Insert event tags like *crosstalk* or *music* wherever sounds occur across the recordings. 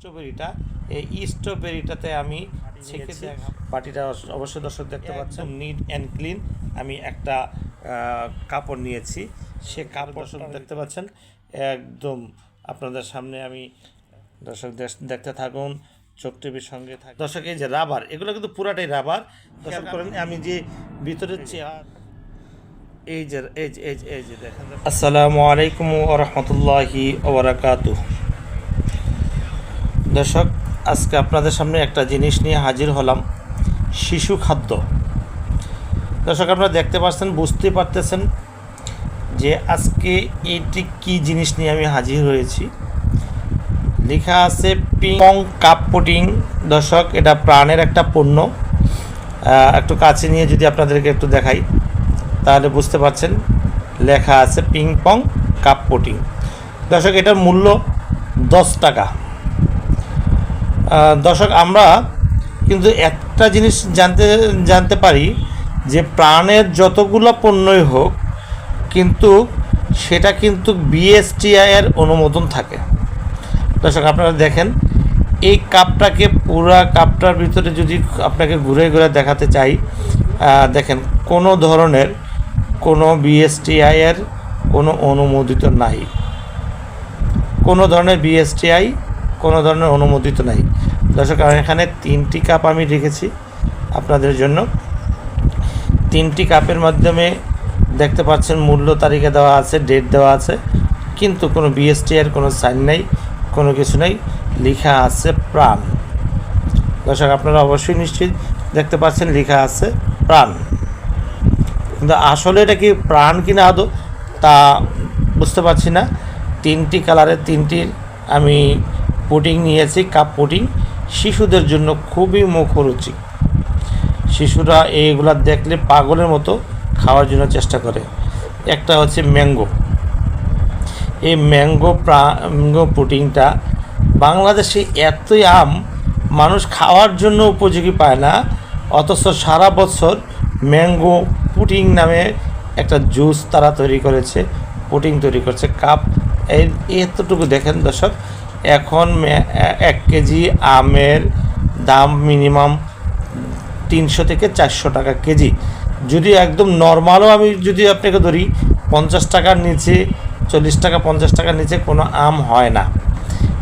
স্ট্রবেরিটা এই স্ট্রবেরিটাতে আমি ছেঁকে বাটিটা অবশ্যই দর্শক দেখতে পাচ্ছেন। নিট অ্যান্ড ক্লিন আমি একটা কাপড় নিয়েছি। সে কাপড় দেখতে পাচ্ছেন। একদম আপনাদের সামনে আমি দর্শক দেখতে থাকুন চোখ টিভির সঙ্গে থাক দর্শক এই যে রাবার এগুলো কিন্তু পুরাটাই রাবার। দর্শক করেন আমি যে ভিতরের চেয়ার এই যে এই যে এই যে দেখেন আসসালামু আলাইকুম ওয়া রাহমাতুল্লাহি ওয়া বারাকাতুহু। দর্শক, আজকে আপনাদের সামনে একটা জিনিস নিয়ে হাজির হলাম, শিশু খাদ্য। দর্শক, আপনারা দেখতে পাচ্ছেন, বুঝতে পারতেছেন যে আজকে এটি কি জিনিস নিয়ে আমি হাজির হয়েছি। লেখা আছে পিং কাপ পুটিং দর্শক, এটা প্রাণের একটা পণ্য। একটু কাছে নিয়ে যদি আপনাদেরকে একটু দেখাই, তাহলে বুঝতে পারছেন, লেখা আছে পিং পং কাপ পুটিং দর্শক, এটার মূল্য দশ টাকা। দর্শক, আমরা কিন্তু একটা জিনিস জানতে জানতে পারি যে প্রাণের যতগুলো পণ্যই হোক, কিন্তু সেটা কিন্তু বিএসটিআই এর অনুমোদন থাকে। দর্শক, আপনারা দেখেন, এই কাপটাকে, পুরা কাপটার ভিতরে যদি আপনাকে ঘুরে ঘুরে দেখাতে চাই দেখেন, কোনো ধরনের কোনো বিএসটিআই এর কোনো অনুমোদিত নাই। কোনো ধরনের বিএসটিআই কোনো ধরনের অনুমোদিত নাই। দর্শক আর এখানে তিনটি কাপ আমি রেখেছি আপনাদের জন্য। তিনটি কাপের মাধ্যমে দেখতে পাচ্ছেন মূল্য তালিকা দেওয়া আছে ডেট দেওয়া আছে, কিন্তু কোনো বিএসটিআর কোনো সাইন নেই, কোনো কিছু নেই, লেখা আছে প্রাণ। দর্শক, আপনারা অবশ্যই নিশ্চিত দেখতে পাচ্ছেন লেখা আছে প্রাণ। কিন্তু আসলে এটা কি প্রাণ কিনা আদৌ, তা বুঝতে পারছি না। তিনটি কালারের তিনটি আমি পুডিং নিয়েছি, কাপ পুডিং। শিশুদের জন্য খুবই মুখরুচি। শিশুরা এইগুলা দেখলে পাগলের মতো খাওয়ার জন্য চেষ্টা করে। একটা হচ্ছে ম্যাঙ্গো। এই ম্যাঙ্গো ম্যাঙ্গো পুডিংটা বাংলাদেশে এতই আম, মানুষ খাওয়ার জন্য উপযোগী পায় না, অথচ সারা বছর ম্যাঙ্গো পুডিং নামে একটা জুস তারা তৈরি করেছে, পুডিং তৈরি করছে, কাপ। এতটুকু দেখেন দর্শক এখন এক কেজি আমের দাম মিনিমাম তিনশো থেকে চারশো টাকা কেজি। যদি একদম নর্মালও আমি যদি আপনাকে ধরি, পঞ্চাশ টাকার নিচে, চল্লিশ টাকা, পঞ্চাশ টাকার নিচে কোনো আম হয় না।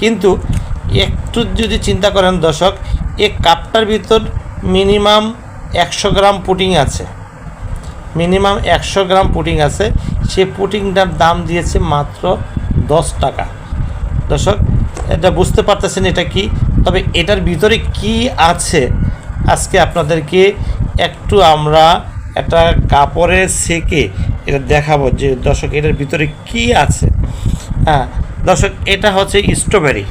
কিন্তু একটু যদি চিন্তা করেন দর্শক এই কাপটার ভিতর মিনিমাম একশো গ্রাম পুটিং আছে। মিনিমাম একশো গ্রাম পুটিং আছে। সে পুটিংটার দাম দিয়েছে মাত্র দশ টাকা। দর্শক এটা বুঝতে পারতেছেন এটা কি? তবে এটার ভিতরে কি আছে? আজকে আপনাদেরকে একটু আমরা একটা কাপড়ে সেকে এটা দেখাবো যে দর্শক, এটার ভিতরে কি আছে? হ্যাঁ দর্শক, এটা হচ্ছে স্ট্রবেরি।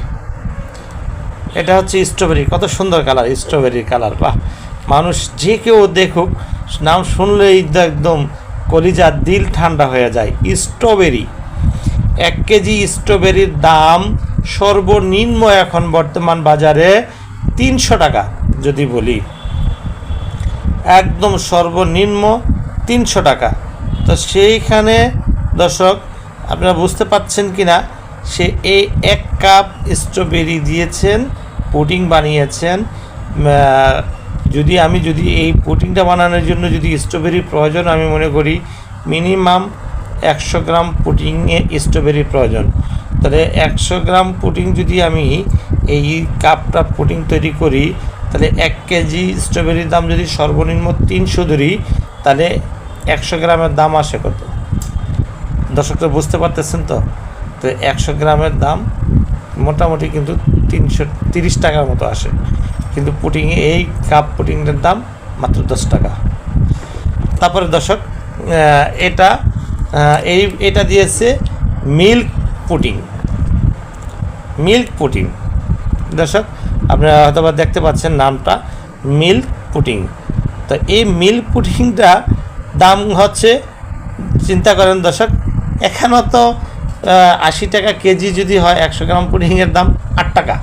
এটা হচ্ছে স্ট্রবেরি, কত সুন্দর কালার স্ট্রবেরির কালার, বাহ। মানুষ যে কেউ দেখুক, নাম শুনলেই একদম কলিজার দিল ঠান্ডা হয়ে যায়। স্ট্রবেরি, এক কেজি স্ট্রবেরির দাম সর্বনিম্ন এখন বর্তমান বাজারে তিনশো টাকা, যদি বলি। একদম সর্বনিম্ন তিনশো টাকা। তো সেইখানে, দর্শক, আপনারা বুঝতে পাচ্ছেন কি না সে এই এক কাপ স্ট্রবেরি দিয়েছেন পুডিং বানিয়েছেন। যদি আমি যদি এই পুডিংটা বানানোর জন্য যদি স্ট্রবেরি প্রয়োজন আমি মনে করি মিনিমাম একশো গ্রাম পুডিংয়ে স্ট্রবেরি প্রয়োজন। তাহলে একশো গ্রাম পুডিং যদি আমি এই কাপটা পুডিং তৈরি করি, তাহলে এক কেজি স্ট্রবেরির দাম যদি সর্বনিম্ন তিনশো ধরি, তাহলে একশো গ্রামের দাম আসে কত? দর্শকরা বুঝতে পারতেছেন তো? তো একশো গ্রামের দাম মোটামুটি কিন্তু তিনশো, তিরিশ টাকার মতো আসে। কিন্তু পুটিংয়ে এই কাপ পুটিংয়ের দাম মাত্র দশ টাকা। তারপরে দর্শক এটা এই এটা দিয়েছে মিল্ক পুটিং মিল্ক পুটিং দর্শক, আপনারা হয়তো বা দেখতে পাচ্ছেন নামটা, মিল্ক পুটিং তো এই মিল্ক পুটিংটা দাম হচ্ছে, চিন্তা করেন দর্শক এখানেও তো আশি টাকা কেজি যদি হয়, একশো গ্রাম পুডিংয়ের দাম আট টাকা।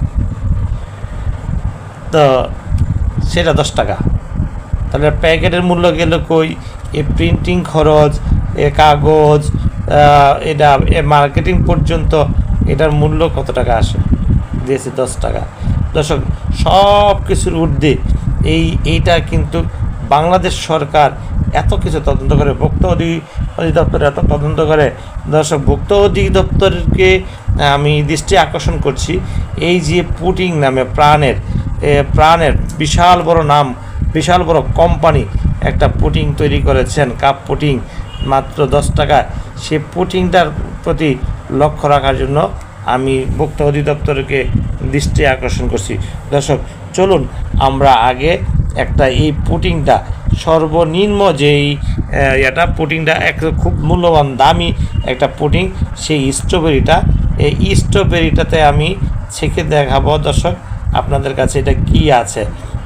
তো সেটা দশ টাকা। তাহলে প্যাকেটের মূল্য গেল কই? এ প্রিন্টিং খরচ কাগজ এটা এ মার্কেটিং পর্যন্ত এটার মূল্য কত টাকা আসে? দিয়েছি দশ টাকা। দর্শক সব কিছুর ঊর্ধ্বে এই এইটা কিন্তু বাংলাদেশ সরকার এত কিছু তদন্ত করে ভোক্তা অধি- অধিদপ্তর এত তদন্ত করে। দর্শক ভোক্তা অধিদপ্তরকে আমি দৃষ্টি আকর্ষণ করছি। এই যে পুটিং নামে প্রাণের এ, প্রাণের বিশাল বড় নাম বিশাল বড় কোম্পানি একটা পুটিং তৈরি করেছেন কাপ পুটিং। মাত্র দশ টাকা সে পুটিংটার প্রতি লক্ষ্য রাখার জন্য আমি ভোক্তা অধিদপ্তরকে দৃষ্টি আকর্ষণ করছি। দর্শক, চলুন আমরা আগে একটা এই পুটিংটা সর্বনিম্ন যেই এটা পুটিংটা এক খুব মূল্যবান দামি একটা পুটিং সেই স্ট্রবেরিটা। এই স্ট্রবেরিটাতে আমি ছেঁকে দেখাবো, দর্শক, আপনাদের কাছে এটা কি আছে?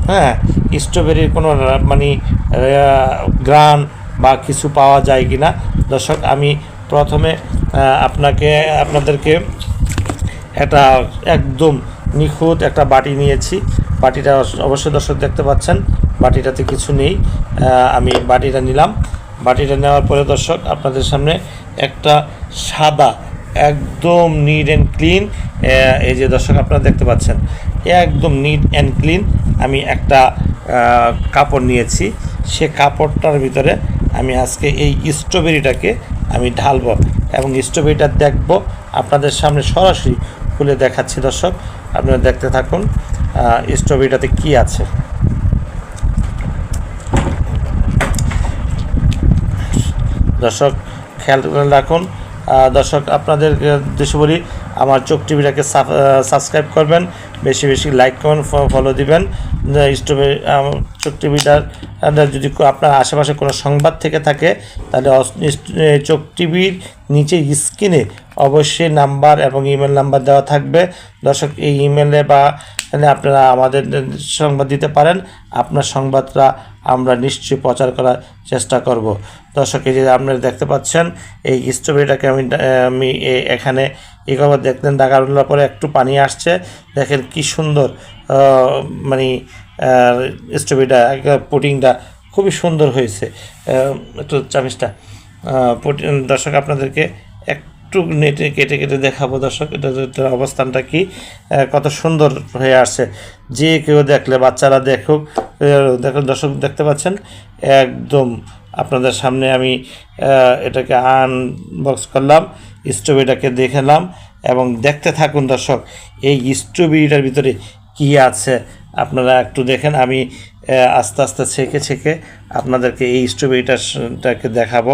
হ্যাঁ স্ট্রবেরির কোনো মানে গ্রান বা কিছু পাওয়া যায় কি না দর্শক, আমি প্রথমে আপনাকে, আপনাদেরকে একটা একদম নিখুঁত একটা বাটি নিয়েছি। বাটিটা অবশ্যই দর্শক দেখতে পাচ্ছেন, বাটিটাতে কিছু নেই। আমি বাটিটা নিলাম। বাটিটা নেওয়ার পরে দর্শক, আপনাদের সামনে একটা সাদা, একদম নিট অ্যান্ড ক্লিন এই যে দর্শক আপনারা দেখতে পাচ্ছেন, একদম নিট অ্যান্ড ক্লিন আমি একটা কাপড় নিয়েছি। সে কাপড়টার ভিতরে আমি আজকে এই স্ট্রবেরিটাকে আমি ঢালবো এবং স্ট্রবেরিটা দেখব আপনাদের সামনে সরাসরি খুলে দেখাচ্ছি, দর্শক। আপনারা দেখতে থাকুন স্ট্রবেরিটাতে কি আছে। দর্শক, খেয়াল রাখুন দর্শক, আপনাদের উদ্দেশ্য বলি আমার চোখ টিভিটাকে সাবস্ক্রাইব করবেন, বেশি বেশি লাইক করবেন ফলো দিবেন। স্টোভে চোখ টিভিটার যদি আপনার আশেপাশে কোনো সংবাদ থেকে থাকে, তাহলে চোখ টিভির নিচে স্ক্রিনে অবশ্যই নাম্বার এবং ইমেল নাম্বার দেওয়া থাকবে। দর্শক, এই ইমেলে বা আপনারা আমাদের সংবাদ দিতে পারেন। আপনার সংবাদটা আমরা নিশ্চয়ই প্রচার করার চেষ্টা করব। দর্শক, এই যে আপনারা দেখতে পাচ্ছেন, এই স্ট্রবেরিটাকে আমি আমি এখানে এই খবর দেখলেন, ঢাকা উঠলার পরে একটু পানি আসছে। দেখেন কি সুন্দর মানে স্ট্রবেরিটা পুটিংটা খুবই সুন্দর হয়েছে। একটু চামিচটা দর্শক, আপনাদেরকে একটু নেটে কেটে কেটে দেখাবো দর্শক, এটা এটার অবস্থানটা কি? কত সুন্দর হয়ে আসছে। যে কেউ দেখলে, বাচ্চারা দেখুক দেখুন দর্শক, দেখতে পাচ্ছেন? একদম আপনাদের সামনে আমি এটাকে আনবক্স করলাম। স্ট্রবেরিটাকে দেখলাম এবং দেখতে থাকুন দর্শক, এই স্ট্রবেরিটার ভিতরে কি আছে? আপনারা একটু দেখেন, আমি আস্তে আস্তে ছেঁকে ছেঁকে আপনাদেরকে এই স্ট্রবেরিটাকে দেখাবো,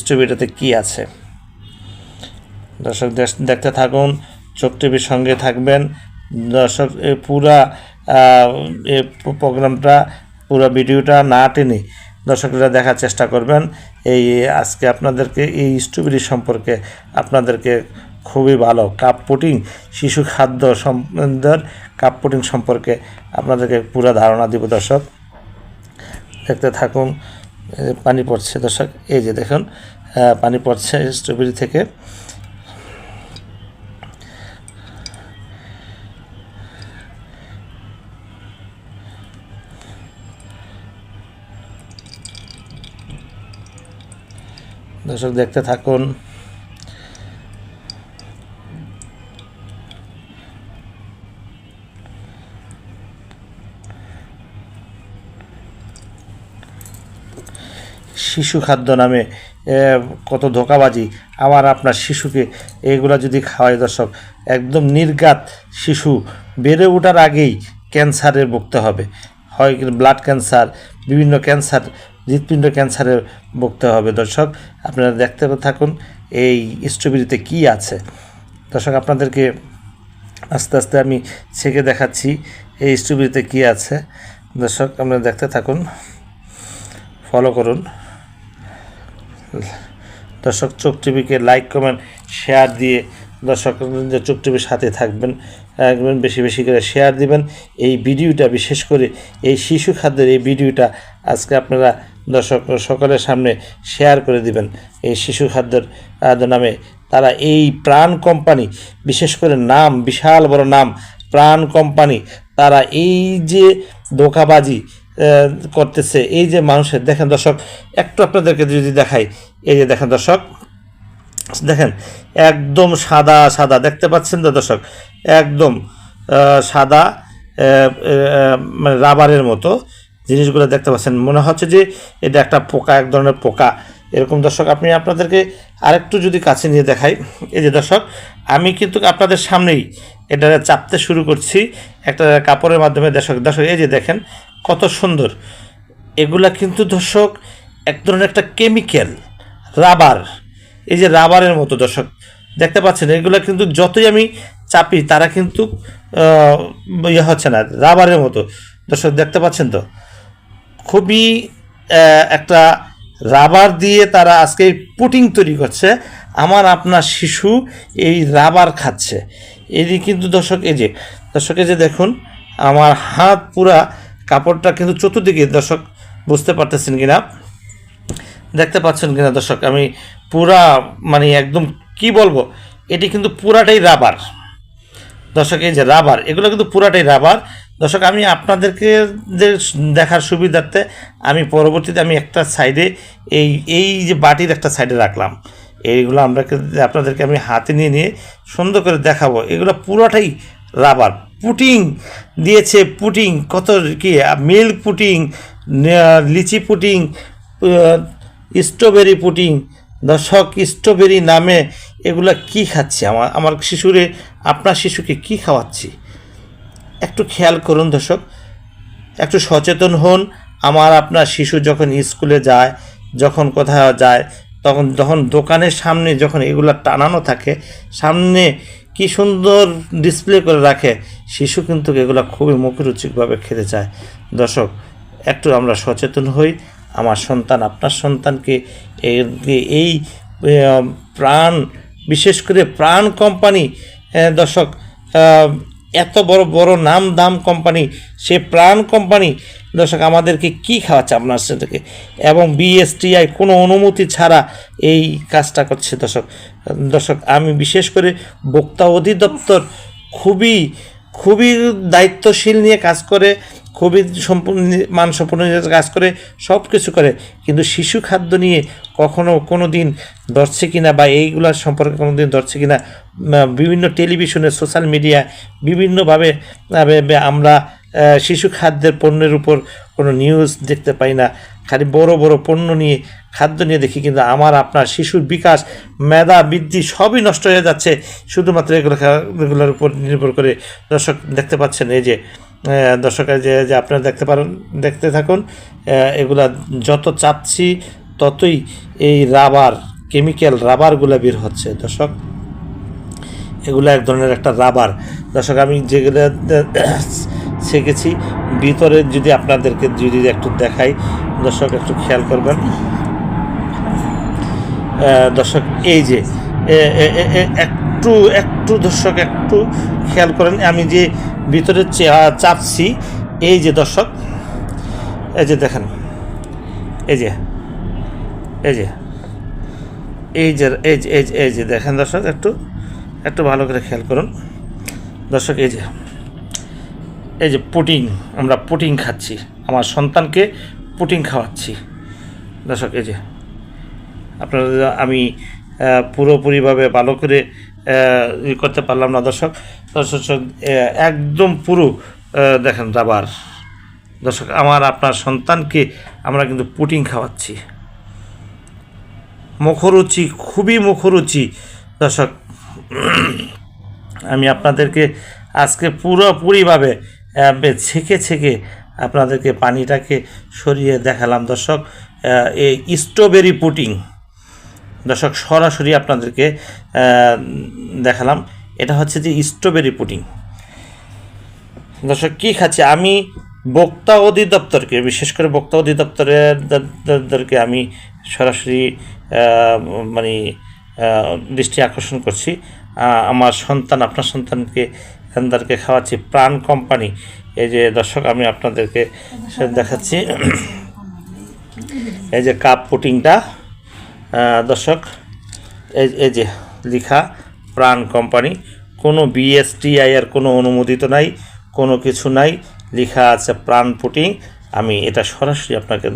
স্ট্রবেরিটাতে কি আছে। দর্শক দেখতে থাকুন, চোখ টিভির সঙ্গে থাকবেন। দর্শক পুরা প্রোগ্রামটা, পুরো ভিডিওটা না টেনে দর্শকরা দেখার চেষ্টা করবেন। এই আজকে আপনাদেরকে, এই স্ট্রবেরি সম্পর্কে আপনাদেরকে খুবই ভালো কাপ পুটিং, শিশু খাদ্য সম্বন্ধের কাপ পুটিং সম্পর্কে আপনাদেরকে পুরো ধারণা দিব দর্শক। দেখতে থাকুন পানি পড়ছে দর্শক। এই যে দেখুন পানি পড়ছে স্ট্রবেরি থেকে। দর্শক দেখতে থাকুন। শিশু খাদ্য নামে কত ধোকাবাজি। আবার আপনার শিশুকে এগুলা যদি খাওয়াই দর্শক, একদম নির্গাত শিশু বেড়ে ওঠার আগেই ক্যান্সারে ভুগতে হবে। হয় ব্লাড ক্যান্সার বিভিন্ন ক্যান্সার হৃৎপিণ্ড ক্যান্সারে ভুগতে হবে। দর্শক, আপনারা দেখতে থাকুন এই স্ট্রবেরিতে কি আছে। দর্শক, আপনাদেরকে আস্তে আস্তে আমি ছেঁকে দেখাচ্ছি এই স্ট্রবেরিতে কি আছে। দর্শক, আপনারা দেখতে থাকুন। ফলো করুন। দর্শক, চোখ টিভিকে লাইক, কমেন্ট, শেয়ার দিয়ে দর্শক চোখ টিভির সাথে থাকবেন, একদম বেশি বেশি করে শেয়ার দিবেন। এই ভিডিওটা, বিশেষ করে এই শিশু খাদ্যের এই ভিডিওটা, আজকে আপনারা দর্শক, সকলের সামনে শেয়ার করে দিবেন। এই শিশু খাদ্যের নামে তারা এই প্রাণ কোম্পানি বিশেষ করে নাম, বিশাল বড় নাম, প্রাণ কোম্পানি তারা এই যে ধোকাবাজি করতেছে, এই যে মানুষের, দেখেন দর্শক, একটু আপনাদেরকে যদি দেখাই, এই যে দেখেন দর্শক, দেখেন, একদম সাদা সাদা, দেখতে পাচ্ছেন তো দর্শক? একদম সাদা মানে রাবারের মতো জিনিসগুলো দেখতে পাচ্ছেন। মনে হচ্ছে যে এটা একটা পোকা, এক ধরনের পোকা। এরকম দর্শক, আপনি আপনাদেরকে আরেকটু যদি কাছে নিয়ে দেখাই। এই যে দর্শক, আমি কিন্তু আপনাদের সামনেই এটা চাপতে শুরু করছি একটা কাপড়ের মাধ্যমে দর্শক। দর্শক, এই যে দেখেন, কত সুন্দর। এগুলা কিন্তু দর্শক, এক ধরনের একটা কেমিক্যাল, রাবার। এই যে রাবারের মতো দর্শক, দেখতে পাচ্ছেন, এগুলো কিন্তু যতই আমি চাপি, তারা কিন্তু ইয়ে হচ্ছে না, রাবারের মতো। দর্শক, দেখতে পাচ্ছেন তো? খুবই একটা রাবার দিয়ে তারা আজকে পুটিং তৈরি করছে। আমার আপনার শিশু এই রাবার খাচ্ছে। এটি কিন্তু দর্শক, এই যে, দর্শক, এই যে দেখুন, আমার হাত পুরা কাপড়টা কিন্তু চতুর্দিকে দর্শক বুঝতে পারতেছেন কিনা? দেখতে পাচ্ছেন কিনা দর্শক? আমি পুরা মানে একদম কি বলব, এটি কিন্তু পুরাটাই রাবার। দর্শক, এই যে রাবার, এগুলো কিন্তু পুরাটাই রাবার। দর্শক, আমি আপনাদেরকে যে দেখার সুবিধার্থে আমি পরবর্তীতে আমি একটা সাইডে এই এই যে বাটির একটা সাইডে রাখলাম। এইগুলো আমরা আপনাদেরকে আমি হাতে নিয়ে নিয়ে সুন্দর করে দেখাবো। এগুলো পুরোটাই রাবার। পুটিং দিয়েছে, পুটিং, কত কি, milk putting litchi putting strawberry putting. দর্শক, স্ট্রবেরি নামে এগুলা কি খাচ্ছে? আমার আমার শিশুরে, আপনার শিশুকে কি খাওয়াচ্ছি? একটু খেয়াল করুন দর্শক, একটু সচেতন হন। আমার আপনার শিশু যখন স্কুলে যায়, যখন কোথাও যায়, তখন যখন দোকানের সামনে যখন এগুলো টানানো থাকে, সামনে কি সুন্দর ডিসপ্লে করে রাখে, শিশু কিন্তু এগুলো খুবই মুখরুচিকভাবে খেতে চায়। দর্শক, একটু আমরা সচেতন হই। আমার সন্তান, আপনার সন্তানকে এই প্রাণ, বিশেষ করে প্রাণ কোম্পানি দর্শক এত বড় বড় নাম দাম কোম্পানি সে প্রাণ কোম্পানি দর্শক, আমাদেরকে কি খাওয়াচ্ছে আপনার সাথে এবং বিএসটিআই কোনো অনুমতি ছাড়া এই কাজটা করছে, দর্শক। দর্শক, আমি বিশেষ করে বক্তা অধিদপ্তর খুবই খুবই দায়িত্বশীল নিয়ে কাজ করে, খুবই সম্পূর্ণ মানসম্পন্ন কাজ করে সব কিছু করে। কিন্তু শিশু খাদ্য নিয়ে কখনো কোনো দিন ধরছে কিনা বা এইগুলার সম্পর্কে কোনো দিন ধরছে কিনা উম, বিভিন্ন টেলিভিশনে সোশ্যাল মিডিয়া বিভিন্নভাবে আমরা শিশু খাদ্যের পণ্যের উপর কোনো নিউজ দেখতে পাই না। খালি বড় বড় পণ্য নিয়ে খাদ্য নিয়ে দেখি কিন্তু আমার আপনার শিশুর বিকাশ মেধা বৃদ্ধি সবই নষ্ট হয়ে যাচ্ছে। শুধুমাত্র এগুলো এগুলোর উপর নির্ভর করে দর্শক দেখতে পাচ্ছেন। এই যে দর্শকের যে যে আপনারা দেখতে পারেন দেখতে থাকুন। এগুলা যত চাচ্ছি ততই এই রাবার, কেমিক্যাল রাবারগুলো বের হচ্ছে। দর্শক, এগুলো এক ধরনের একটা রাবার। দর্শক, আমি যেগুলো *coughs* শিখেছি, ভিতরে যদি আপনাদেরকে যদি একটু দেখাই, দর্শক, একটু খেয়াল করবেন। দর্শক, এই যে একটু একটু, দর্শক, একটু খেয়াল করেন, আমি যে ভিতরে চাপছি, এই যে দর্শক, এই যে দেখেন, এই যে এই যে এই যে এই যে এই যে এই যে, দেখেন দর্শক, একটু একটু ভালো করে খেয়াল করুন। দর্শক, এই যে এই যে পুটিং আমরা পুটিং খাচ্ছি। আমার সন্তানকে পুটিং খাওয়াচ্ছি। দর্শক, এই যে, আপনারা আমি পুরোপুরিভাবে ভালো করে করতে পারলাম না দর্শক। দর্শক একদম পুরো দেখেন রাবার। দর্শক, আমার, আপনার সন্তানকে আমরা কিন্তু পুটিং খাওয়াচ্ছি। মুখরুচি, খুবই মুখরুচি। দর্শক, আমি আপনাদেরকে আজকে পুরোপুরিভাবে ছেঁকে ছেঁকে আপনাদেরকে পানিটাকে সরিয়ে দেখালাম। দর্শক এই স্ট্রবেরি পুটিং দর্শক, সরাসরি আপনাদেরকে দেখালাম। এটা হচ্ছে যে স্ট্রবেরি পুটিং দর্শক, কী খাচ্ছে? আমি বক্তা অধিদপ্তরকে, বিশেষ করে বক্তা অধিদপ্তরের দ- দ- আমি সরাসরি মানে দৃষ্টি আকর্ষণ করছি। আমার সন্তান, আপনার সন্তানকে তাদেরকে খাওয়াচ্ছি। প্রাণ কোম্পানি। এই যে দর্শক, আমি আপনাদেরকে দেখাচ্ছি। এই যে কাপ পুটিংটা। দর্শক, এই এই যে লিখা, প্রাণ কোম্পানি। কোনো বিএসটিআই এর কোনো অনুমোদিত নাই, কোনো কিছু নাই। লেখা আছে প্রাণ পুটিং। আমি এটা সরাসরি আপনাকে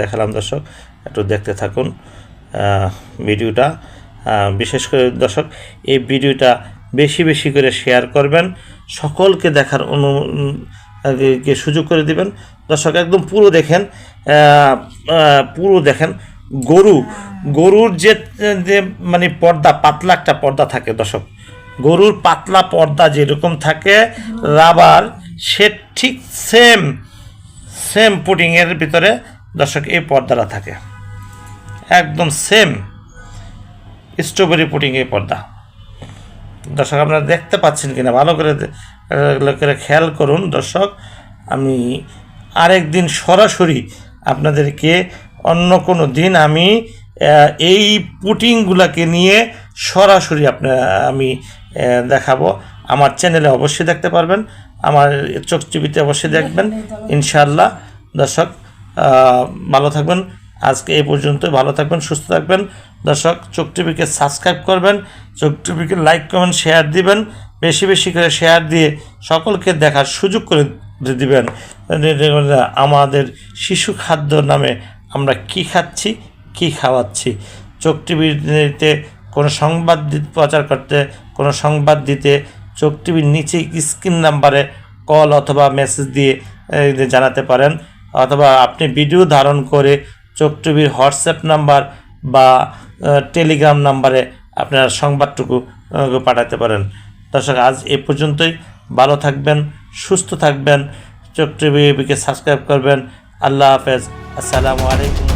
দেখালাম, দর্শক। একটু দেখতে থাকুন। ভিডিওটা। বিশেষ করে দর্শক, এই ভিডিওটা বেশি বেশি করে শেয়ার করবেন। সকলকে দেখার অনু সুযোগ করে দিবেন। দর্শক, একদম পুরো দেখেন পুরো দেখেন, গরু, গরুর যে মানে পর্দা, পাতলা একটা পর্দা থাকে দর্শক। গরুর পাতলা পর্দা যেরকম থাকে, রাবার, সে ঠিক সেম সেম পুডিংয়ের ভিতরে দর্শক এই পর্দাটা থাকে। একদম সেম স্ট্রবেরি পুডিং এই পর্দা। দর্শক আপনারা দেখতে পাচ্ছেন কিনা ভালো করে দে- আহ, করে খেয়াল করুন। দর্শক আমি আরেক দিন সরাসরি আপনাদেরকে অন্য কোনো দিন আমি এই পুটিংগুলোকে নিয়ে সরাসরি আপনার আমি দেখাবো। আমার চ্যানেলে অবশ্যই দেখতে পারবেন। আমার চোখ টিভিতে অবশ্যই দেখবেন। ইনশাল্লাহ দর্শক ভালো থাকবেন। আজকে এই পর্যন্ত ভালো থাকবেন, সুস্থ থাকবেন। দর্শক, চোখ টিভিকে সাবস্ক্রাইব করবেন, চোখ টিভিকে লাইক, কমেন্ট, শেয়ার দিবেন। বেশি বেশি করে শেয়ার দিয়ে সকলকে দেখার সুযোগ করে দিবেন। আমাদের শিশু খাদ্য নামে আমরা কি খাচ্ছি, কি খাওয়াচ্ছি? চোখ টিভিতে কোনো সংবাদ প্রচার করতে, কোনো সংবাদ দিতে চোখ টিভির নিচে স্ক্রিন নাম্বারে কল অথবা মেসেজ দিয়ে জানাতে পারেন। অথবা আপনি ভিডিও ধারণ করে চোখ টিভির হোয়াটসঅ্যাপ নাম্বার বা টেলিগ্রাম নাম্বারে আপনারা সংবাদটুকু পাঠাতে পারেন। দর্শক, আজ এ পর্যন্তই। ভালো থাকবেন, সুস্থ থাকবেন, চোখ টিভিকে সাবস্ক্রাইব করবেন। আল্লাহ হাফেজ। আসসালামু আলাইকুম।